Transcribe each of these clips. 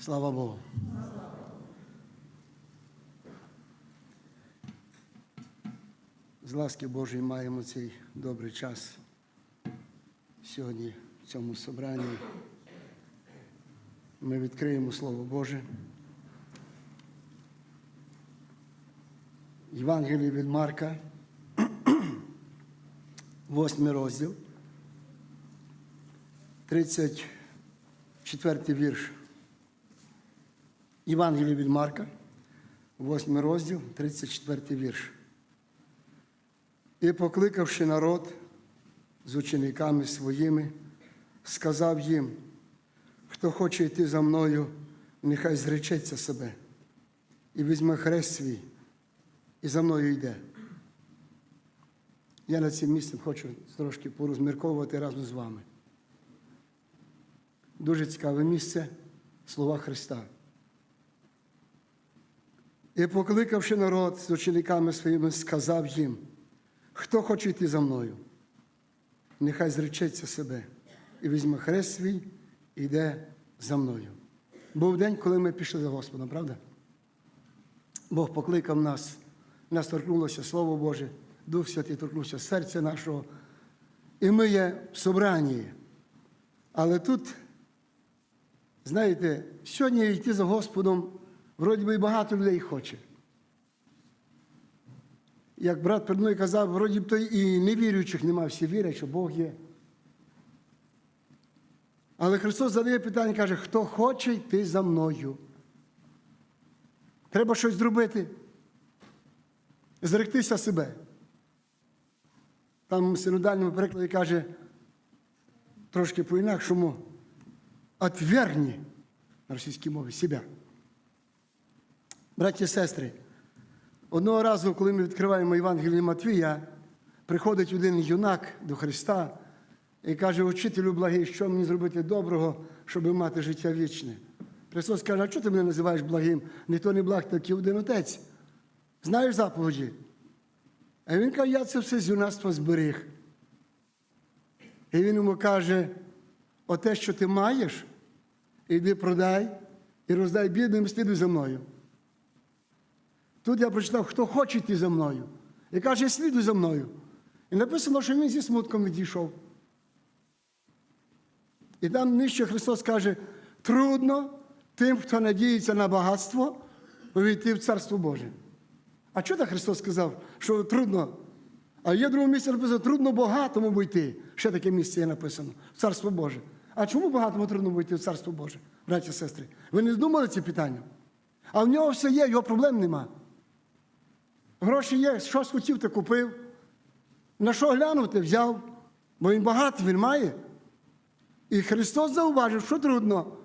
Слава Богу. З ласки Божої маємо цей добрий час сьогодні в цьому собранні. Ми відкриємо Слово Боже. Євангеліє від Марка, восьмий розділ, 34 вірш. Євангеліє від Марка, восьмий розділ, 34 вірш. І, покликавши народ з учениками своїми, сказав їм, хто хоче йти за мною, нехай зречеться себе і візьме хрест свій, і за мною йде. Я над цим місцем хочу трошки порозмірковувати разом з вами. Дуже цікаве місце слова Христа. І, покликавши народ з учениками своїми, сказав їм, хто хоче йти за мною, нехай зречеться себе і візьме хрест свій і йде за мною. Був день, коли ми пішли за Господом, правда? Бог покликав нас, нас торкнулося Слово Боже, Дух Святий торкнувся серця нашого. І ми є в собранні. Але тут, знаєте, сьогодні йти за Господом, вроді би і багато людей хоче. Як брат перед мною казав, вроді б то і невіруючих нема, всі вірять, що Бог є. Але Христос задає питання, каже, хто хоче йти за мною. Треба щось зробити. Зректися себе. Там в синодальному перекладі каже трошки по-інакшому отвергни на російській мові себе. Браті і сестри, одного разу, коли ми відкриваємо Євангеліє Матвія, приходить один юнак до Христа і каже, учителю благий, що мені зробити доброго, щоб мати життя вічне. Христос каже, а чого ти мене називаєш благим? Ніхто не благ, так і один отець. Знаєш заповіді? А він каже, я це все з юнацтва зберіг. І він йому каже: оте, що ти маєш, іди продай і роздай бідним, слідуй за мною. Тут я прочитав, хто хоче йти за мною. І каже, слідуй за мною. І написано, що він зі смутком відійшов. І там нижче Христос каже, трудно тим, хто надіється на багатство, увійти в Царство Боже. А чого Христос сказав, що трудно? А є друге місце написано, трудно багатому вийти. Ще таке місце є написано в Царство Боже. А чому багатому трудно вийти в Царство Боже, браті і сестри? Ви не здумали ці питання? А в нього все є, його проблем нема. Гроші є, щось хотів, ти купив. На що глянути, взяв, бо він багатий, він має. І Христос зауважив, що трудно.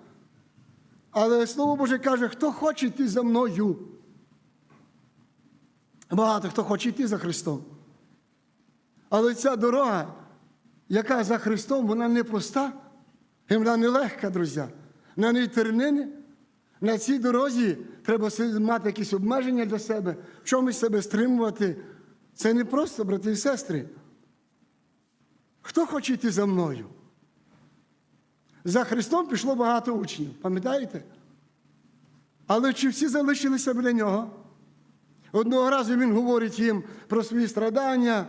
Але Слово Боже каже, хто хоче йти за мною. Багато хто хоче йти за Христом. Але ця дорога, яка за Христом, вона не проста, і вона не легка, друзі. Вона не тернини. На цій дорозі треба мати якісь обмеження для себе, в чомусь себе стримувати. Це не просто, брати і сестри. Хто хоче йти за мною? За Христом пішло багато учнів, пам'ятаєте? Але чи всі залишилися біля нього? Одного разу він говорить їм про свої страдання,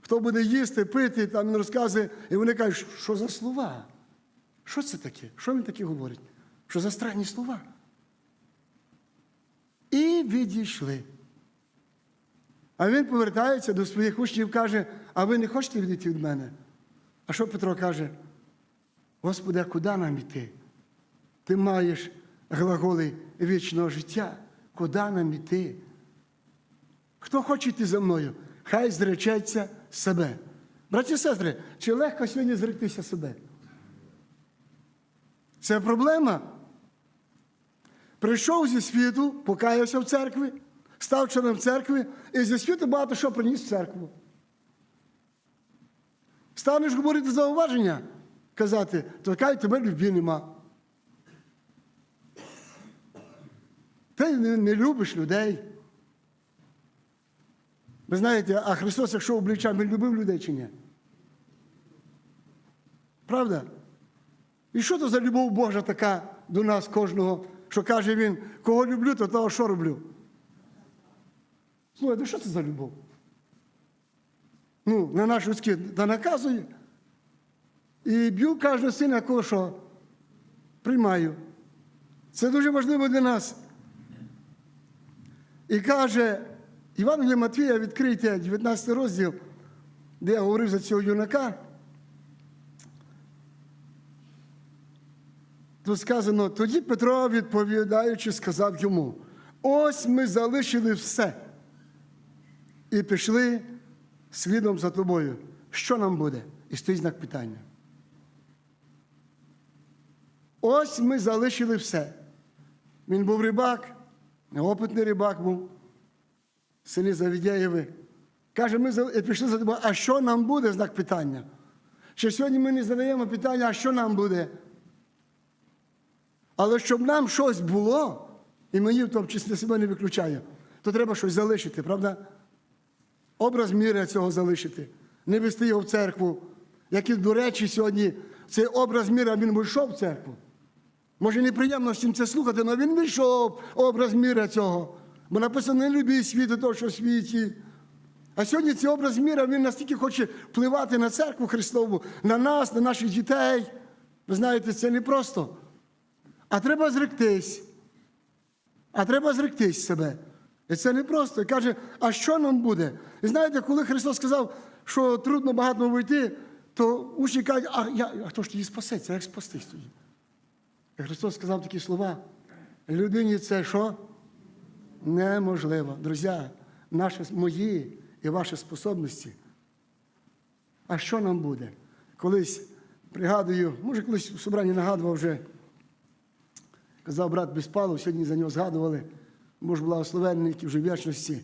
хто буде їсти, пити, там він розказує, і вони кажуть, що за слова? Що це таке? Що він таке говорить? Що за странні слова? І відійшли. А він повертається до своїх учнів каже, а ви не хочете відійти від мене? А що Петро каже? Господи, а куди нам іти? Ти маєш глаголи вічного життя. Куди нам іти? Хто хоче йти за мною, хай зречеться себе. Браті і сестри, чи легко сьогодні зректися себе? Це проблема. Прийшов зі світу, покаявся в церкві, став членом церкви, і зі світу багато що приніс в церкву. Станеш говорити зауваження, казати, то хай тебе любві нема. Ти не, не любиш людей. Ви знаєте, а Христос, якщо обличав, він любив людей чи ні? Правда? І що то за любов Божа така до нас кожного, що каже він, кого люблю, то того що роблю. Слухайте, що це за любов? Ну, на наш людський та наказує. І б'ю кожного сина, кого що приймаю. Це дуже важливо для нас. І каже, Іван Матвія, відкрийте 19 розділ, де я говорив за цього юнака. Тут сказано, тоді Петро, відповідаючи, сказав йому: ось ми залишили все і пішли слідом за тобою. Що нам буде? І стоїть знак питання. Ось ми залишили все. Він був рибак, неопитний рибак був, сини Завідяєви. Каже, ми пішли за тобою, а що нам буде? Знак питання. Ще сьогодні ми не задаємо питання, а що нам буде? Але щоб нам щось було, і мені в тому числі себе не виключає, то треба щось залишити, правда? Образ міра цього залишити, не вести його в церкву. Як і, до речі, сьогодні цей образ міра, він вийшов в церкву. Може, неприємно всім це слухати, але він вийшов образ міра цього. Бо написано, не любіть світу того, що в світі. А сьогодні цей образ міра, він настільки хоче впливати на церкву Христову, на нас, на наших дітей. Ви знаєте, це не просто. А треба зректись. А треба зректись себе. І це не просто. Каже, а що нам буде? І знаєте, коли Христос сказав, що трудно багато вийти, то учні кажуть, а, я, а хто ж тоді спасеться? Як спастись тоді? І Христос сказав такі слова. Людині це що? Неможливо. Друзі, наші, мої і ваші способності. А що нам буде? Колись пригадую, може, колись в собранні нагадував вже, казав брат Безпалов, сьогодні за нього згадували, Бож благословенний, вже в вічності.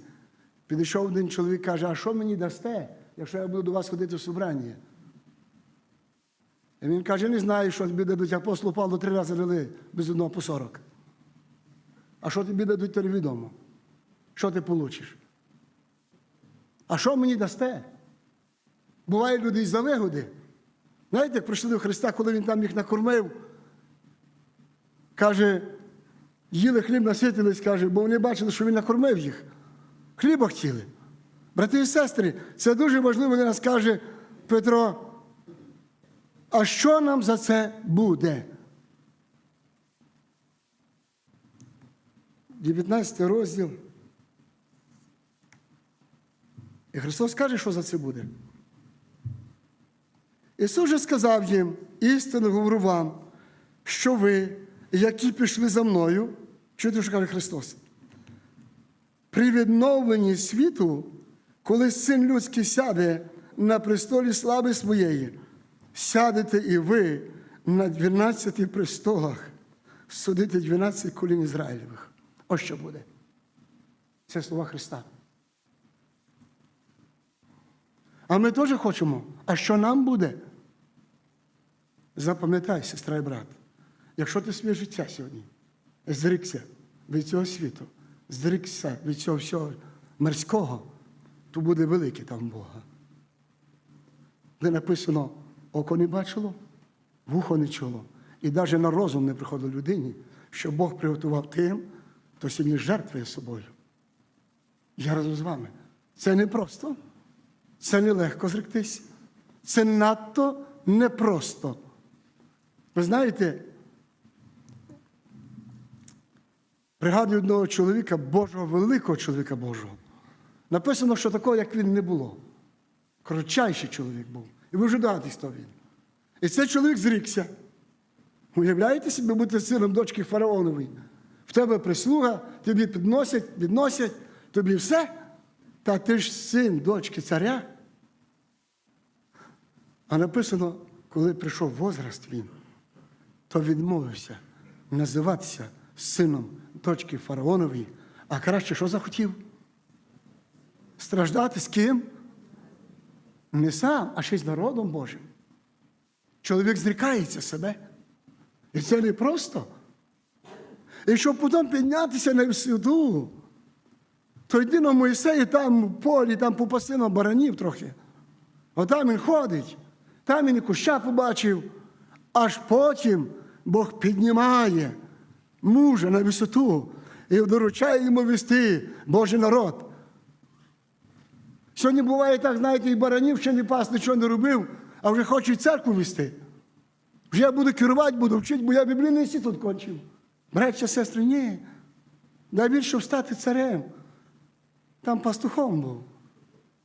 Підійшов один чоловік, каже, а що мені дасте, якщо я буду до вас ходити в собрання? І він каже, не знаю, що тобі дадуть, апостолу Павлу три рази дали без одного по сорок. А що тобі дадуть, то невідомо. Що ти получиш? А що мені дасте? Буває люди із за вигоди. Знаєте, як прийшли до Христа, коли він там їх накормив, каже, їли хліб, наситились, каже, бо вони бачили, що він накормив їх. Хліба хотіли. Брати і сестри, це дуже важливо для нас каже Петро. А що нам за це буде? 19 розділ. І Христос каже, що за це буде. Ісус же сказав їм, істинно говорю вам, що ви, які пішли за мною, чуєте, що каже Христос? При відновленні світу, коли син людський сяде на престолі слави своєї, сядете і ви на 12 престолах, судите 12 колін Ізраїльових. Ось що буде. Це слова Христа. А ми теж хочемо. А що нам буде? Запам'ятай, сестра і брат, якщо ти своє життя сьогодні зрікся від цього світу, зрікся від цього всього мирського, то буде велике там Бога. Де написано, око не бачило, вухо не чуло. І навіть на розум не приходило людині, що Бог приготував тим, хто сьогодні жертвує собою. Я разом з вами. Це не просто, це не легко зректись. Це надто непросто. Ви знаєте, пригадую одного чоловіка, Божого, великого чоловіка Божого. Написано, що такого, як він, не було. Коротчайший чоловік був. І ви вже догадуєтесь, хто він. І цей чоловік зрікся. Уявляєте собі бути сином дочки фараонової? В тебе прислуга, тобі підносять, відносять, тобі все. Та ти ж син дочки царя. А написано, коли прийшов возраст він, то відмовився називатися сином дочки фараонової, а краще що захотів? Страждати з ким? Не сам, а ще з народом Божим. Чоловік зрікається себе. І це не просто. І щоб потім піднятися на всюду, то йди на Моїсеї там в полі, там попаси на баранів трохи. Отам він ходить, там він і куща побачив, аж потім Бог піднімає мужа на висоту і доручає йому вести Божий народ. Сьогодні буває так, знаєте, і баранів ще не пас, нічого не робив, а вже хоче церкву вести. Вже я буду керувати, буду вчити, бо я біблійний інститут кончив. Браття, сестри, ні. Дай щоб стати царем. Там пастухом був,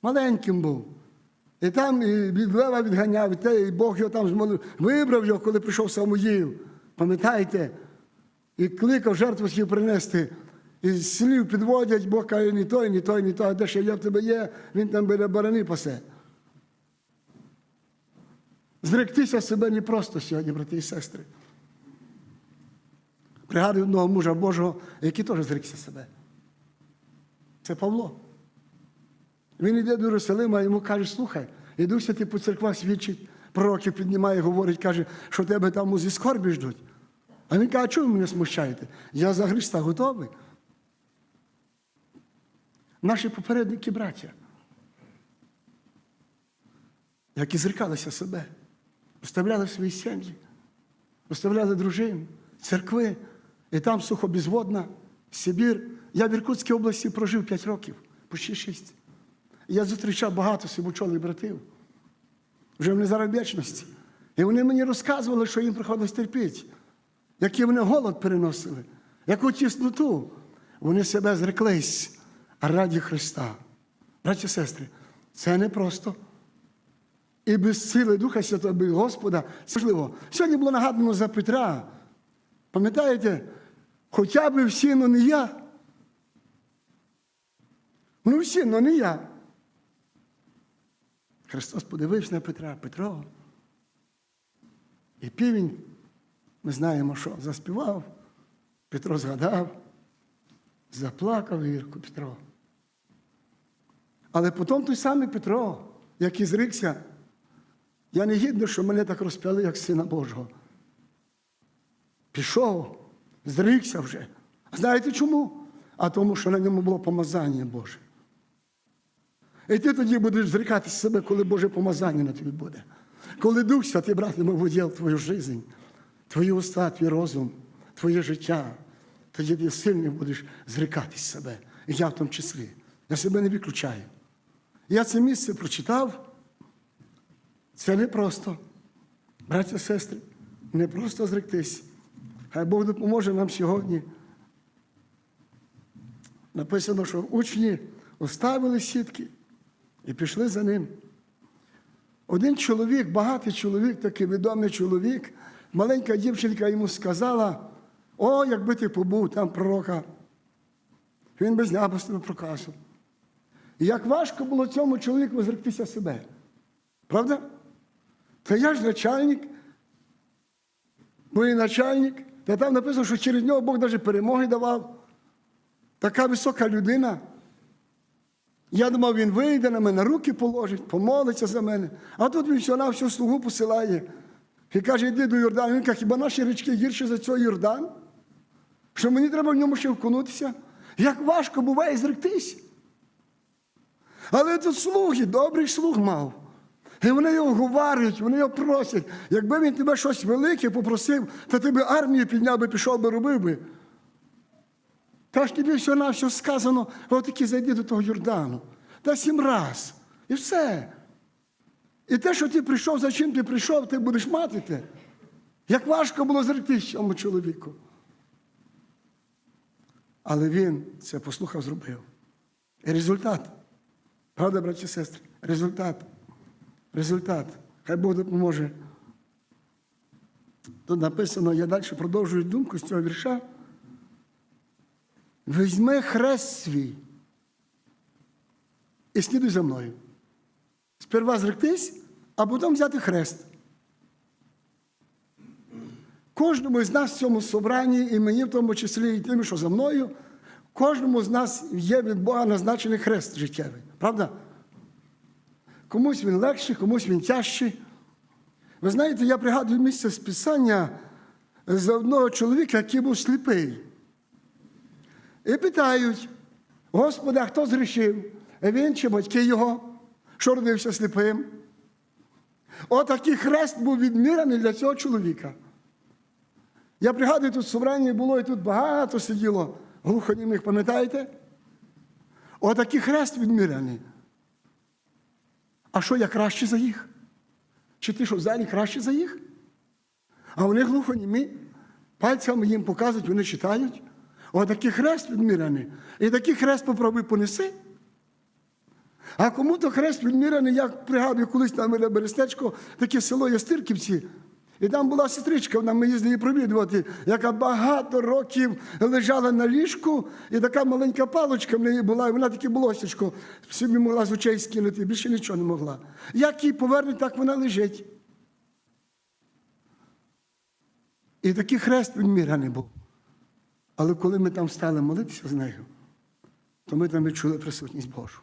маленьким був. І там і від лева відганяв, і, те, і Бог його там змолив. Вибрав його, коли прийшов Самуїл. Пам'ятаєте? І кликав жертву хотів принести. І слів підводять, Бог каже, ні той, ні той, ні той, а де ще я в тебе є, він там біля барани пасе. Зректися себе не просто сьогодні, брати і сестри. Пригадую одного мужа Божого, який теж зрікся себе. Це Павло. Він йде до Єрусалима, йому каже, слухай, ідуся ти по церквах свідчить, пророків піднімає, говорить, каже, що тебе там у зі скорбі ждуть. А він каже, чого ви мене смущаєте? Я за Христа готовий. Наші попередники браття, які зрікалися себе, оставляли свої сім'ї, оставляли дружин, церкви, і там сухобізводна, Сибір. Я в Іркутській області прожив 5 років, почти 6. Я зустрічав багато сибучолих братів, вже в незаробічності. І вони мені розказували, що їм приходилось терпіти, який вони голод переносили, яку тісноту. Вони себе зреклись раді Христа. Браті і сестри, це не просто. І без сили Духа Святого, без Господа, це можливо. Сьогодні було нагадано за Петра. Пам'ятаєте, хоча б всі, але не я. Ну всі, але не я. Христос подивився на Петра, Петро. І півень, ми знаємо, що заспівав, Петро згадав, заплакав гірко Петро. Але потім той самий Петро, який зрікся, я не гідно, що мене так розп'яли, як Сина Божого. Пішов, зрікся вже. Знаєте чому? А тому, що на ньому було помазання Боже. І ти тоді будеш зрікатися себе, коли Боже помазання на тобі буде. Коли Дух Святий братиме в уділ твою життя, твої уста, твій розум, твоє життя, тоді ти сильно будеш зрікатись себе. І я в тому числі. Я себе не виключаю. Я це місце прочитав. Це не просто. Браття і сестри, не просто зректись. Хай Бог допоможе нам сьогодні. Написано, що учні оставили сітки і пішли за ним. Один чоловік, багатий чоловік, такий відомий чоловік, маленька дівчинка йому сказала: о, якби ти побув там пророка. Він без неба з тебе проказував. І як важко було цьому чоловіку зректися себе. Правда? Та я ж начальник, мій начальник, та там написано, що через нього Бог навіть перемоги давав. Така висока людина. Я думав, він вийде на мене, руки положить, помолиться за мене. А тут він все на всю слугу посилає. І каже, йди до Йордану. Він каже, хіба наші річки гірші за цей Йордан? Що мені треба в ньому ще вкунутися? Як важко буває зректись. Але тут слуги, добрий слуг мав. І вони його говорять, вони його просять. Якби він тебе щось велике попросив, то ти би армію підняв би, пішов би, робив би. Та ж тобі все на все сказано, отаки зайди до того Йордану. Та сім раз. І все. І те, що ти прийшов, за чим ти прийшов, ти будеш мати те. Як важко було зректись цьому чоловіку. Але він це послухав, зробив. І результат. Правда, браті і сестри? Результат. Результат. Хай Бог допоможе. Тут написано, я далі продовжую думку з цього вірша. Візьми хрест свій і слідуй за мною. Сперва зректись, а потім взяти хрест. Кожному з нас в цьому собранні, і мені в тому числі, і тим, що за мною, кожному з нас є від Бога назначений хрест життєвий. Правда? Комусь він легший, комусь він тяжчий. Ви знаєте, я пригадую місце з Писання з одного чоловіка, який був сліпий. І питають, Господи, а хто зрішив? Він чи батьки його, що родився сліпим? Отакий хрест був відмірений для цього чоловіка. Я пригадую, тут собрання було, і тут багато сиділо глухонімих, пам'ятаєте? Отакий хрест відміряний. А що я краще за їх? Чи ти що в залі краще за їх? А вони глухонімі, пальцями їм показують, вони читають. Отакий хрест відмірений. І такий хрест попробуй понеси. А кому то хрест відмірений, я пригадую, колись там біля Берестечко, таке село Ястирківці. І там була сестричка, вона ми їздили провідувати, яка багато років лежала на ліжку, і така маленька палочка в неї була, і вона таке волосечко собі могла з очей скинути, більше нічого не могла. Як її повернуть, так вона лежить. І такий хрест відмірений був. Але коли ми там стали молитися з нею, то ми там відчули присутність Божу.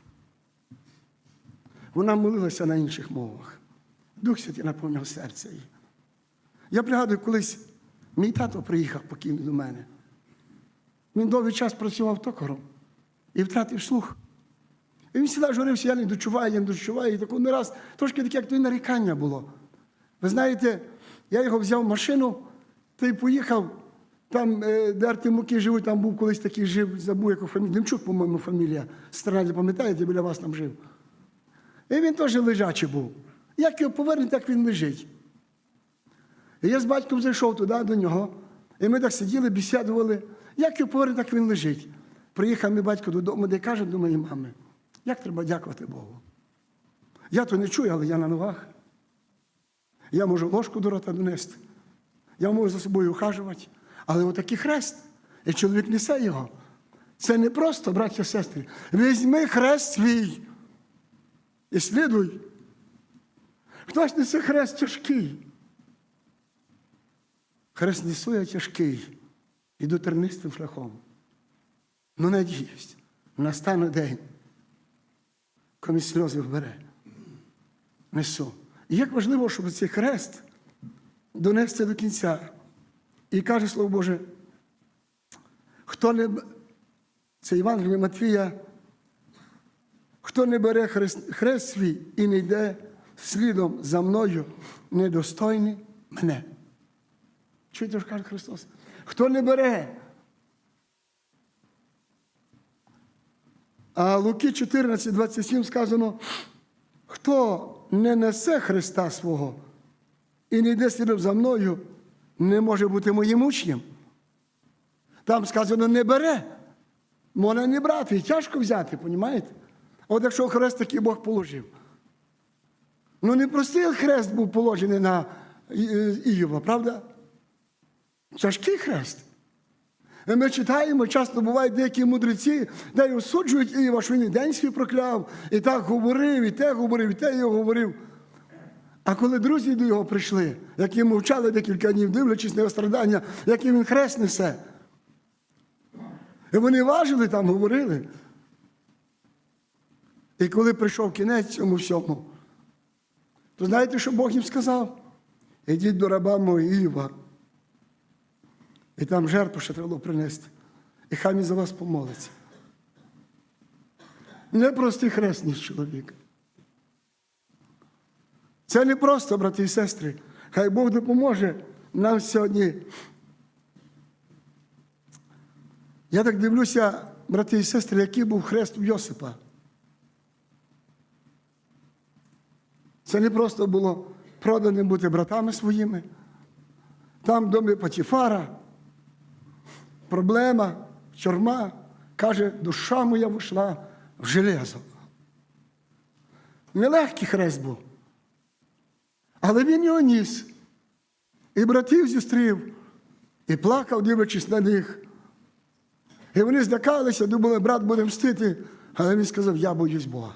Вона молилася на інших мовах. Дух Святий наповнив серце її. Я пригадую, колись мій тато приїхав покійний до мене. Він довгий час працював токаром і втратив слух. І він завжди журився, я не дочуваю, я не дочуваю. І таку не раз трошки таке, як то й нарікання було. Ви знаєте, я його взяв в машину та й поїхав. Там, е, де Артемуки живуть, там був колись такий жив, забув яку фамілію. Демчук, по-моєму, фамілія. Страді, пам'ятаєте, біля вас там жив. І він теж лежачий був. Як його повернуть, так він лежить. І я з батьком зайшов туди до нього. І ми так сиділи, бесідували. Як його повернуть, так він лежить. Приїхав мій батько додому, де каже до моєї мами, як треба дякувати Богу. Я то не чую, але я на ногах. Я можу ложку до рота донести. Я можу за собою ухажувати. Але отакий хрест, і чоловік несе його. Це не просто, браття сестри. Візьми хрест свій і слідуй. Хтось несе хрест тяжкий. Хрест несує тяжкий, іду тернистим шляхом. Ну, надіюсь, настане день, коли сльози вбере. Несу. І як важливо, щоб цей хрест донести до кінця. І каже Слово Боже, хто не це Євангеліє Матвія, хто не бере хрест, свій і не йде слідом за мною, недостойний мене. Чуєте, що каже Христос? Хто не бере? А Луки 14, 27 сказано, хто не несе Христа свого і не йде слідом за мною, не може бути моїм учнем. Там сказано, не бере. Можна не брати, і тяжко взяти, понімаєте? От якщо хрест такий Бог положив. Ну не простий хрест був положений на Іова, правда? Тяжкий хрест. І Ми читаємо, часто бувають деякі мудреці, де й осуджують Іова, що він і день свій прокляв, і так говорив, і те говорив, і те його говорив. А коли друзі до його прийшли, які мовчали декілька днів, дивлячись на його страдання, який він хрест несе. І вони важили там, говорили. І коли прийшов кінець цьому всьому, то знаєте, що Бог їм сказав? Ідіть до раба мого Іва. І там жертву ще треба було принести. І хай він за вас помолиться. Не простий хресний чоловік. Це не просто, брати і сестри. Хай Бог допоможе нам сьогодні. Я так дивлюся, брати і сестри, який був хрест у Йосипа. Це не просто було проданим бути братами своїми. Там в домі Патіфара, проблема, чорма, каже, душа моя вийшла в железо. Нелегкий хрест був. Але він його ніс. І братів зустрів, і плакав, дивлячись на них. І вони злякалися, думали, брат буде мстити. Але він сказав, я боюсь Бога.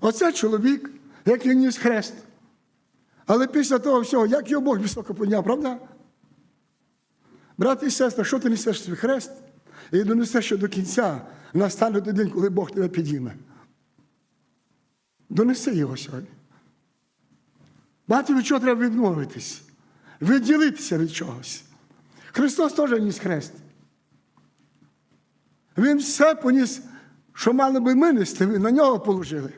Оце чоловік, як він ніс хрест. Але після того всього, як його Бог високо підняв, правда? Брати і сестри, що ти несеш свій хрест і донесеш ще до кінця, настане той день, коли Бог тебе підійме. Донеси його сьогодні. Багато від чого треба відмовитись, відділитися від чогось. Христос теж ніс хрест. Він все поніс, що мали би ми нести, на нього положили.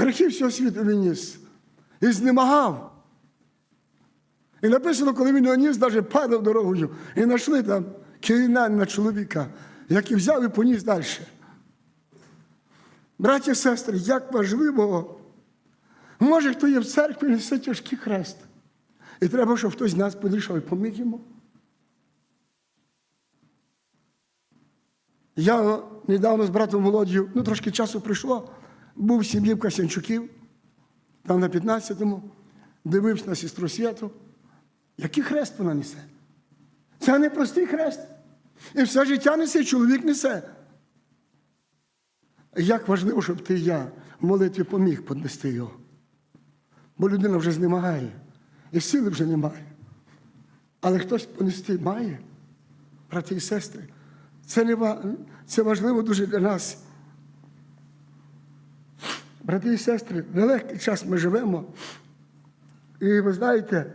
Грехи всього світу він ніс. І знемагав. І написано, коли він його ніс, навіть падав дорогою, і знайшли там кримінального чоловіка, який взяв і поніс далі. Браті і сестри, як важливо, може, хто є в церкві, несе тяжкий хрест. І треба, щоб хтось з нас підійшов і поміг йому. Я недавно з братом Володією, ну трошки часу прийшло, був в сім'ї в Касянчуків, там на 15-му, дивився на сестру Святу. Який хрест вона несе? Це не простий хрест. І все життя несе, чоловік несе. Як важливо, щоб ти і я в молитві поміг поднести його. Бо людина вже знемагає, і сили вже немає. Але хтось понести має, брати і сестри. Це, не, це важливо дуже для нас. Брати і сестри, нелегкий час ми живемо. І ви знаєте,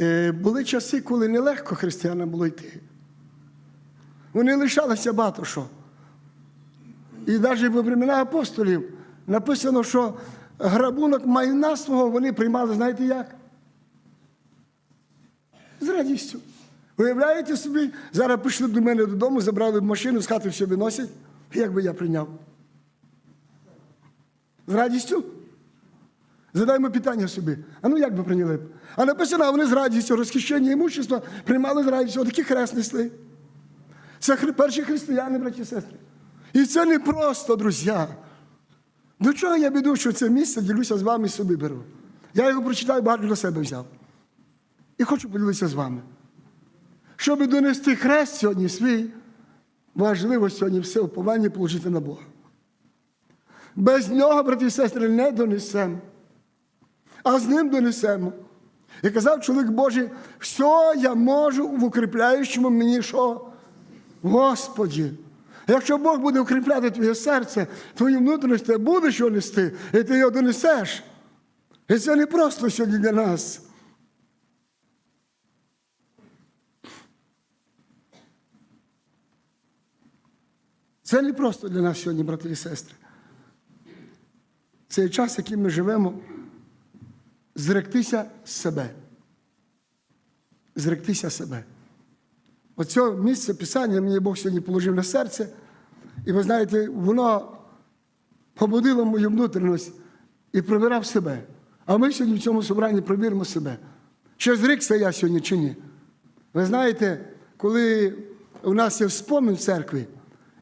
е, були часи, коли нелегко християнам було йти. Вони лишалися багато що. І навіть во времена апостолів написано, що грабунок майна свого вони приймали, знаєте як? З радістю. Уявляєте собі, зараз пішли до мене додому, забрали машину, з хати все виносять. Як би я прийняв? З радістю? Задаємо питання собі. А ну як би прийняли б? А написано, вони з радістю, розхищення імущества приймали з радістю. Отакі хрест несли. Це перші християни, браті і сестри. І це не просто, друзі. До чого я біду, що це місце ділюся з вами і собі беру. Я його прочитаю, багато для себе взяв. І хочу поділитися з вами. Щоб донести хрест сьогодні свій, важливо сьогодні все уповання положити на Бога. Без нього, брати і сестри, не донесемо, а з ним донесемо. І казав чоловік Божий, все я можу в укріпляючому мені що? Господі. Якщо Бог буде укріпляти твоє серце, твою внутрішність, ти будеш його нести, і ти його донесеш. І це не просто сьогодні для нас. Це не просто для нас сьогодні, брати і сестри. Цей час, який ми живемо, зректися себе. Зректися себе. Оце місце Писання мені Бог сьогодні положив на серце. І ви знаєте, воно побудило мою внутрішність і провірав себе. А ми сьогодні в цьому собранні провіримо себе. Чи зрікся я сьогодні, чи ні? Ви знаєте, коли у нас є спомин в церкві,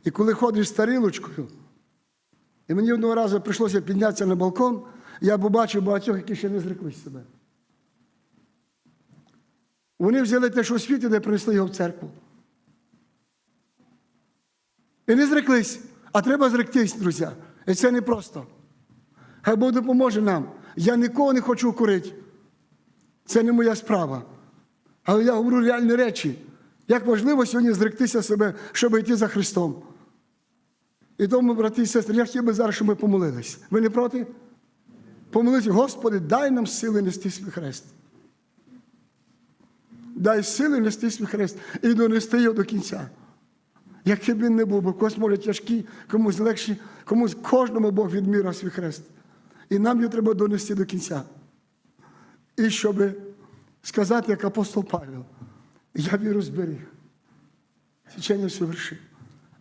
і коли ходиш з і мені одного разу прийшлося піднятися на балкон, я побачив багатьох, які ще не зреклись себе. Вони взяли те, що у світі, де принесли його в церкву. І не зреклись. А треба зректись, друзі. І це не просто. Хай Бог допоможе нам. Я нікого не хочу курити. Це не моя справа. Але я говорю реальні речі. Як важливо сьогодні зректися себе, щоб йти за Христом. І тому, брати і сестри, я хотів би зараз, щоб ми помолились. Ви не проти? Помолитися, Господи, дай нам сили нести свій хрест. Дай сили нести свій хрест і донести його до кінця. Яким він не був, бо когось може тяжкі, комусь легші, комусь кожному Бог відміряв свій хрест. І нам його треба донести до кінця. І щоб сказати, як апостол Павел, я віру зберіг, свячення совершив.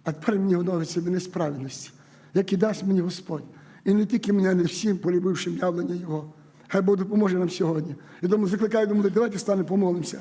А тепер мені оновиться мені справедності, як і дасть мені Господь. І не тільки мене, не всім, полюбившим явлення Його. Хай Бог допоможе нам сьогодні. І тому закликаю думаю, давайте стане помолимося.